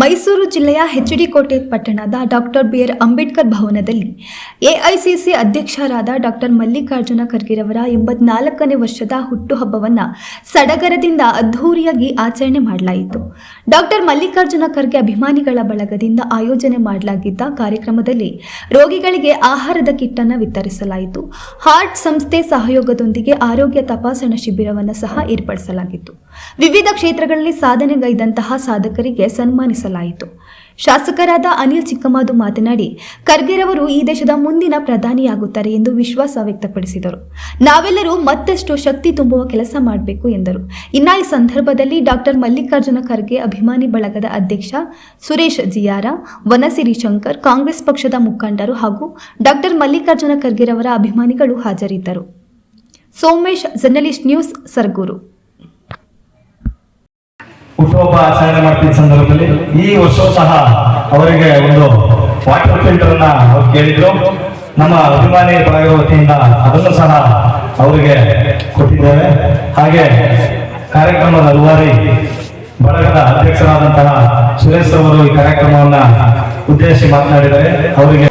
ಮೈಸೂರು ಜಿಲ್ಲೆಯ ಹೆಚ್ಡಿಕೋಟೆ ಪಟ್ಟಣದ doctor B R Ambedkar ಭವನದಲ್ಲಿ ಎಐಸಿಸಿ ಅಧ್ಯಕ್ಷರಾದ ಡಾಕ್ಟರ್ ಮಲ್ಲಿಕಾರ್ಜುನ ಖರ್ಗೆರವರ ಎಂಬತ್ನಾಲ್ಕನೇ ವರ್ಷದ ಹುಟ್ಟುಹಬ್ಬವನ್ನು ಸಡಗರದಿಂದ ಅದ್ಧೂರಿಯಾಗಿ ಆಚರಣೆ ಮಾಡಲಾಯಿತು. ಡಾಕ್ಟರ್ ಮಲ್ಲಿಕಾರ್ಜುನ ಖರ್ಗೆ ಅಭಿಮಾನಿಗಳ ಬಳಗದಿಂದ ಆಯೋಜನೆ ಮಾಡಲಾಗಿದ್ದ ಕಾರ್ಯಕ್ರಮದಲ್ಲಿ ರೋಗಿಗಳಿಗೆ ಆಹಾರದ ಕಿಟ್ಟನ್ನು ವಿತರಿಸಲಾಯಿತು. ಹಾರ್ಟ್ ಸಂಸ್ಥೆ ಸಹಯೋಗದೊಂದಿಗೆ ಆರೋಗ್ಯ ತಪಾಸಣಾ ಶಿಬಿರವನ್ನು ಸಹ ಏರ್ಪಡಿಸಲಾಗಿತ್ತು. ವಿವಿಧ ಕ್ಷೇತ್ರಗಳಲ್ಲಿ ಸಾಧನೆಗೈದಂತಹ ಸಾಧಕರಿಗೆ ಸನ್ಮಾನಿಸಲಾಯಿತು ಶಾಸಕರಾದ ಅನಿಲ್ ಚಿಕ್ಕಮಾದು ಮಾತನಾಡಿ, ಖರ್ಗೆರವರು ಈ ದೇಶದ ಮುಂದಿನ ಪ್ರಧಾನಿಯಾಗುತ್ತಾರೆ ಎಂದು ವಿಶ್ವಾಸ ವ್ಯಕ್ತಪಡಿಸಿದರು. ನಾವೆಲ್ಲರೂ ಮತ್ತಷ್ಟು ಶಕ್ತಿ ತುಂಬುವ ಕೆಲಸ ಮಾಡಬೇಕು ಎಂದರು. ಇನ್ನ ಈ ಸಂದರ್ಭದಲ್ಲಿ ಡಾಕ್ಟರ್ ಮಲ್ಲಿಕಾರ್ಜುನ ಖರ್ಗೆ ಅಭಿಮಾನಿ ಬಳಗದ ಅಧ್ಯಕ್ಷ ಸುರೇಶ್ ಜಿಯಾರ, ವನಸಿರಿ ಶಂಕರ್, ಕಾಂಗ್ರೆಸ್ ಪಕ್ಷದ ಮುಖಂಡರು ಹಾಗೂ ಡಾಕ್ಟರ್ ಮಲ್ಲಿಕಾರ್ಜುನ ಖರ್ಗೆರವರ ಅಭಿಮಾನಿಗಳು ಹಾಜರಿದ್ದರು. Somesh, journalist news, Sargur. ಹುಟ್ಟುಹಬ್ಬ ಆಚರಣೆ ಮಾಡ್ತಿದ್ದ ಸಂದರ್ಭದಲ್ಲಿ ಈ ವರ್ಷವೂ ಸಹ ಅವರಿಗೆ ಒಂದು ವಾಟರ್ ಫಿಲ್ಟರ್ ಅನ್ನ ಅವ್ರು ಕೇಳಿದ್ರು. ನಮ್ಮ ಅಭಿಮಾನಿ ಬಳಗದ ವತಿಯಿಂದ ಅದನ್ನು ಸಹ ಅವರಿಗೆ ಕೊಟ್ಟಿದ್ದೇವೆ. ಹಾಗೆ ಕಾರ್ಯಕ್ರಮದ ಹಲವಾರಿ ಬಳಗದ ಅಧ್ಯಕ್ಷರಾದಂತಹ ಸುರೇಶ್ ಅವರು ಈ ಕಾರ್ಯಕ್ರಮವನ್ನ ಉದ್ದೇಶಿಸಿ ಮಾತನಾಡಿದ್ದಾರೆ. ಅವರಿಗೆ